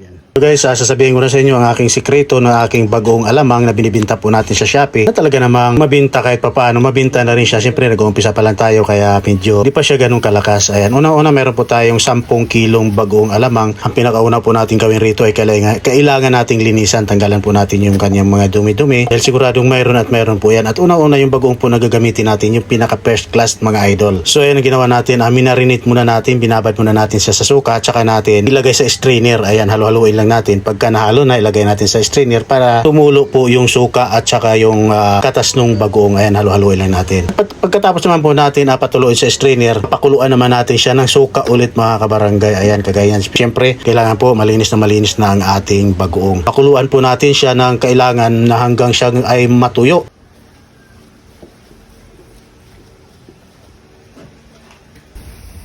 yan. So guys, ah, sasabihin ko na sa inyo ang aking sikreto ng aking bagong alamang na binibinta po natin sa Shopee. Na talaga namang mabinta kahit papaano, mabinta na rin siya. Siyempre nag-uumpisa pa lang tayo kaya medyo di pa siya ganun kalakas. Ayan, una-una meron po tayong 10 kilong bagong alamang. Ang pinakauna po natin gawin rito ay kailangan, kailangan nating linisan. Tanggalan po natin yung kanyang mga dumi-dumi. Dahil siguradong mayroon at mayroon po yan. At una-una yung bagong po na gagamitin natin, yung pinaka first class mga idol. So ayan ang ginawa natin, ah, minarinate muna natin, binabad muna natin siya sa suka, tsaka natin ilagay sa strainer. Ayan, halo-haloin lang natin. Pagka nahalo na, ilagay natin sa strainer para tumulo po yung suka at tsaka yung ah, katas nung bagoong. Ayan, halo-haloin lang natin. Pag- pagkatapos naman po natin patuluin sa strainer, pakuluan naman natin siya ng suka ulit mga kabarangay. Ayan, kagaya yan. Siyempre, kailangan po malinis na malinis na ang ating bagoong. Pakuluan po natin siya ng kailangan na hanggang siya ay matuyo.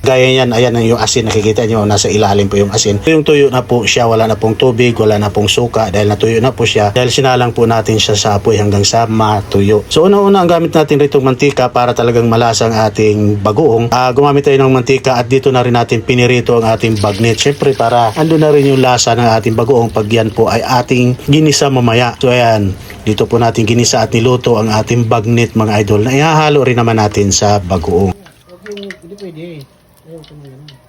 Gaya yan, ayan ang yung asin, nakikita nyo, nasa ilalim po yung asin. Yung tuyo na po siya, wala na pong tubig, wala na pong suka, dahil natuyo na po siya, dahil sinalang po natin siya sa apoy hanggang sa matuyo. So una-una ang gamit natin rito mantika para talagang malasang ating bagoong. Ah, gumamit tayo ng mantika at dito na rin natin pinirito ang ating bagnet. Siyempre para ando na rin yung lasa ng ating bagoong pag yan po ay ating ginisa mamaya. So ayan, dito po natin ginisa at niluto ang ating bagnet mga idol na ihahalo rin naman natin sa bagoong. Hindi pwede. Ko mo yun.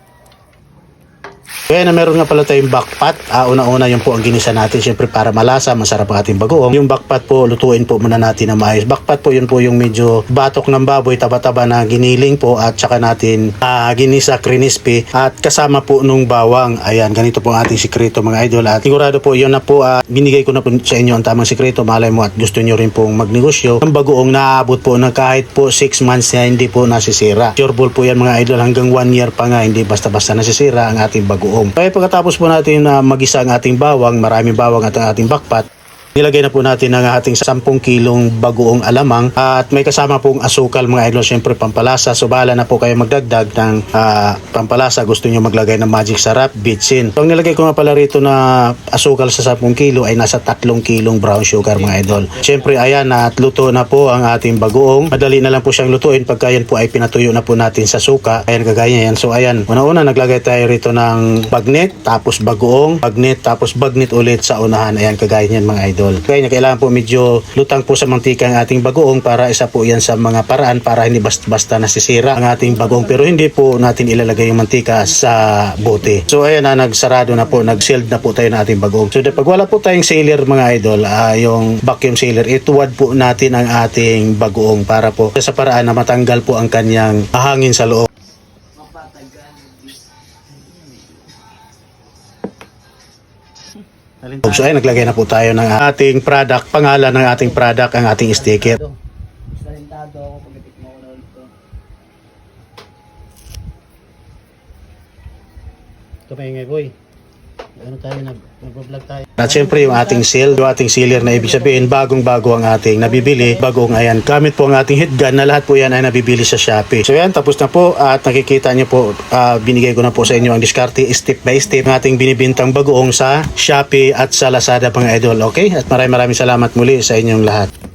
Kaya na meron nga pala tayong backpat. Ah, una-una yung po ang ginisa natin. Siyempre para malasa, masarap ang ating bagoong. Yung backpat po, lutuin po muna natin na maayos. Backpat po, yun po yung medyo batok ng baboy, taba-taba na giniling po at saka natin ah, ginisa crispy at kasama po nung bawang. Ayan, ganito po ang ating sikreto mga idol. At sigurado po, yun na po, ah, binigay ko na po sa inyo ang tamang sikreto. Malay mo at gusto nyo rin pong magnegosyo. Ang bagoong naaabot po na kahit po 6 months na hindi po nasisira. Sureball po yan mga idol hanggang 1 year pa nga hindi basta-basta nasisira ang ating bagoong. Kaya pagkatapos po natin na magisa ang ating bawang, maraming bawang at ang ating bakpat, Nilagay na po natin ang ating 10 kilong bagoong alamang at may kasama pong asukal mga idol, syempre pampalasa. So bahala na po kayo magdagdag ng ah, pampalasa. Gusto nyo maglagay ng magic sarap, bitsin. So ang nilagay ko nga pala rito na asukal sa 10 kilo ay nasa 3 kilong brown sugar mga idol. Syempre ayan at luto na po ang ating bagoong. Madali na lang po siyang lutuin pagka yan po ay pinatuyo na po natin sa suka. Ayan kagaya yan. So ayan, una-una naglagay tayo rito ng bagnet, tapos bagoong, bagnet, tapos bagnet ulit sa unahan. Ayan kagaya yan mga idol. Kaya kailangan po medyo lutang po sa mantika ang ating bagoong para isa po yan sa mga paraan para hindi basta-basta nasisira ang ating bagoong. Pero hindi po natin ilalagay yung mantika sa bote. So ayan na, nagsarado na po, nag-sealed na po tayo ng ating bagoong. So pag wala po tayong sealer mga idol, ah, yung vacuum sealer, ituwad po natin ang ating bagoong para po sa paraan na matanggal po ang kanyang hangin sa loob. So ay naglagay na po tayo ng ating product, pangalan ng ating product, ang ating sticker. Salintado ako pag itikmo ko na ulit to. Tumingay boy. Ano tayo, nag- nag-vlog tayo. At syempre yung ating seal, yung ating sealer na ibig sabihin bagong-bago ang ating nabibili. Bagong ayan, gamit po ang ating heat gun na lahat po yan ay nabibili sa Shopee. So yan, tapos na po at nakikita nyo po, ah, binigay ko na po sa inyo ang diskarte step by step ng ating binibintang bagoong sa Shopee at sa Lazada mga idol. Okay? At maraming maraming salamat muli sa inyong lahat.